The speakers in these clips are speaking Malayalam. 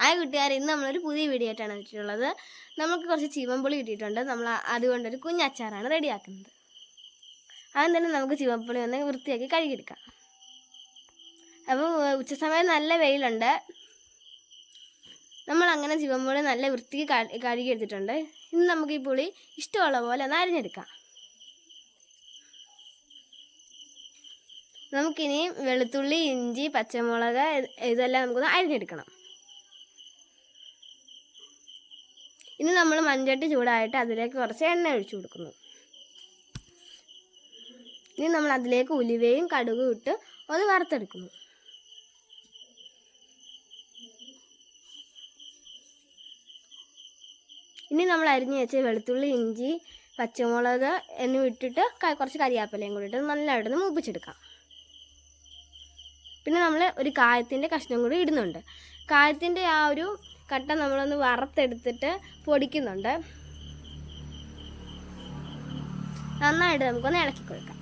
ആ കൂട്ടുകാർ ഇന്ന് നമ്മളൊരു പുതിയ വീഡിയോ ആയിട്ടാണ് നമുക്ക് കുറച്ച് ചീവമ്പുളി കിട്ടിയിട്ടുണ്ട്. നമ്മൾ അതുകൊണ്ടൊരു കുഞ്ഞച്ചാറാണ് റെഡിയാക്കുന്നത്. ആദ്യം തന്നെ നമുക്ക് ചീവമ്പുളി ഒന്ന് വൃത്തിയാക്കി കഴുകിയെടുക്കാം. അപ്പോൾ ഉച്ചസമയം നല്ല വെയിലുണ്ട്. നമ്മൾ അങ്ങനെ ചീവമ്പുളി നല്ല വൃത്തിക്ക് കഴു- കഴുകിയെടുത്തിട്ടുണ്ട്. ഇന്ന് നമുക്ക് ഈ പുളി ഇഷ്ടമുള്ള പോലെ ഒന്ന് അരിഞ്ഞെടുക്കാം. നമുക്കിനി വെളുത്തുള്ളി ഇഞ്ചി പച്ചമുളക് ഇത് ഇതെല്ലാം നമുക്കൊന്ന് അരിഞ്ഞെടുക്കണം. ഇനി നമ്മൾ മൺചട്ടി ചൂടായിട്ട് അതിലേക്ക് കുറച്ച് എണ്ണ ഒഴിച്ചു കൊടുക്കുന്നു. ഇനി നമ്മൾ അതിലേക്ക് ഉലുവയും കടുകും ഇട്ട് ഒന്ന് വറുത്തെടുക്കുന്നു. ഇനി നമ്മൾ അരിഞ്ഞ് വെച്ച വെളുത്തുള്ളി ഇഞ്ചി പച്ചമുളക് എന്നിവ ഇട്ടിട്ട് കുറച്ച് കരിയാപ്പിലയും കൂടി ഇട്ട് നല്ലതായിട്ട് ഒന്ന് മൂപ്പിച്ചെടുക്കാം. പിന്നെ നമ്മൾ ഒരു കായത്തിന്റെ കഷ്ണം കൂടി ഇടുന്നുണ്ട്. കായത്തിന്റെ ആ ഒരു കട്ട നമ്മളൊന്ന് വറുത്തെടുത്തിട്ട് പൊടിക്കുന്നുണ്ട്. നന്നായിട്ട് നമുക്കൊന്ന് ഇളക്കി കൊടുക്കാം.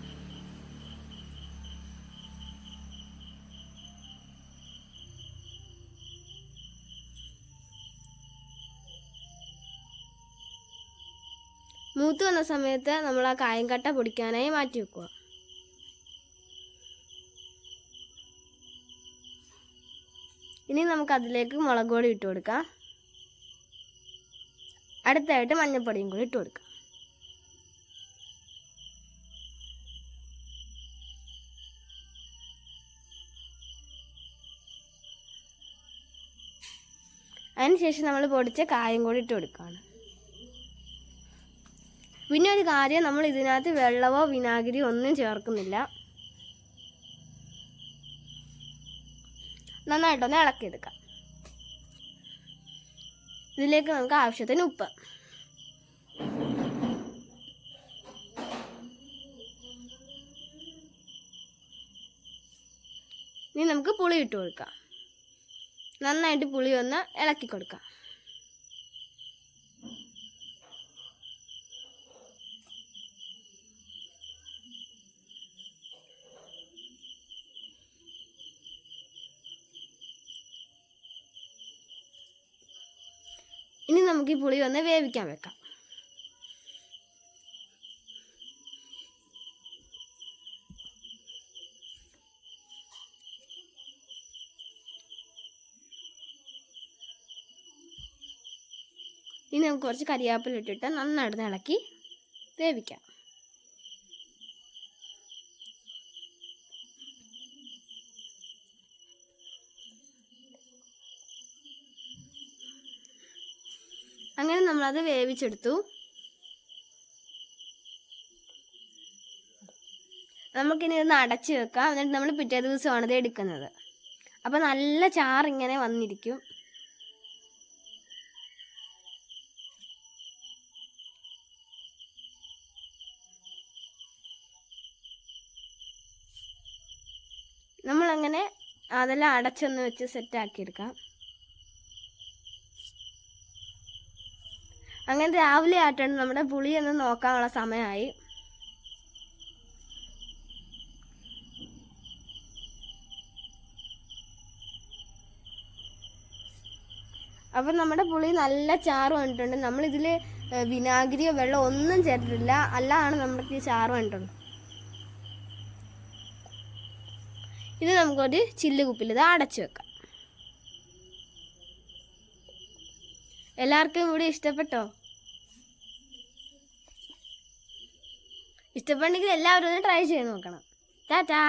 മൂത്ത് വന്ന സമയത്ത് നമ്മൾ ആ കായംകട്ട പൊടിക്കാനായി മാറ്റി വെക്കുക. ഇനി നമുക്ക് അതിലേക്ക് മുളക് പൊടി ഇട്ട് കൊടുക്കാം. അടുത്തായിട്ട് മഞ്ഞൾപ്പൊടിയും കൂടി ഇട്ട് കൊടുക്കാം. അതിനുശേഷം നമ്മൾ പൊടിച്ച കായം കൂടി ഇട്ട് കൊടുക്കുകയാണ്. പിന്നെ ഒരു കാര്യം നമ്മൾ ഇതിനകത്ത് വെള്ളമോ വിനാഗിരിയോ ഒന്നും ചേർക്കുന്നില്ല. നന്നായിട്ടൊന്ന് ഇളക്കിയെടുക്കാം. ഇതിലേക്ക് നമുക്ക് ആവശ്യത്തിന് ഉപ്പ്. ഇനി നമുക്ക് പുളി ഇട്ട് കൊടുക്കാം. നന്നായിട്ട് പുളി ഒന്ന് ഇളക്കി കൊടുക്കാം. ഇനി നമുക്ക് ഈ പുളി ഒന്ന് വേവിക്കാൻ വെക്കാം. ഇനി നമുക്ക് കുറച്ച് കരിയാപ്പില ഇട്ടിട്ട് നന്നായിട്ട് ഇളക്കി വേവിക്കാം. അങ്ങനെ നമ്മൾ അത് വേവിച്ചെടുത്തു. നമുക്കിനി ഇതൊന്ന് അടച്ച് വെക്കാം. എന്നിട്ട് നമ്മൾ പിറ്റേ ദിവസമാണ് ഇത് എടുക്കുന്നത്. അപ്പോൾ നല്ല ചാറിങ്ങനെ വന്നിരിക്കും. നമ്മളങ്ങനെ അതെല്ലാം അടച്ചൊന്ന് വെച്ച് സെറ്റാക്കി അങ്ങനെ രാവിലെ ആയിട്ടാണ് നമ്മുടെ പുളി ഒന്ന് നോക്കാനുള്ള സമയമായി. അപ്പം നമ്മുടെ പുളി നല്ല ചാറ് വന്നിട്ടുണ്ട്. നമ്മളിതിൽ വിനാഗിരിയോ വെള്ളം ഒന്നും ചേർത്തിട്ടില്ല. അല്ലാണ് നമ്മുടെ ഈ ചാറ് വന്നിട്ടുള്ളത് ഇത് നമുക്കൊരു ചില്ല് കുപ്പിൽ ഇത് അടച്ചു വെക്കാം. എല്ലാവർക്കും ഇവിടെ ഇഷ്ടപ്പെട്ടോ? ഇഷ്ടപ്പെട്ടെങ്കിൽ എല്ലാവരും ഒന്ന് ട്രൈ ചെയ്ത് നോക്കണം. ടാറ്റാ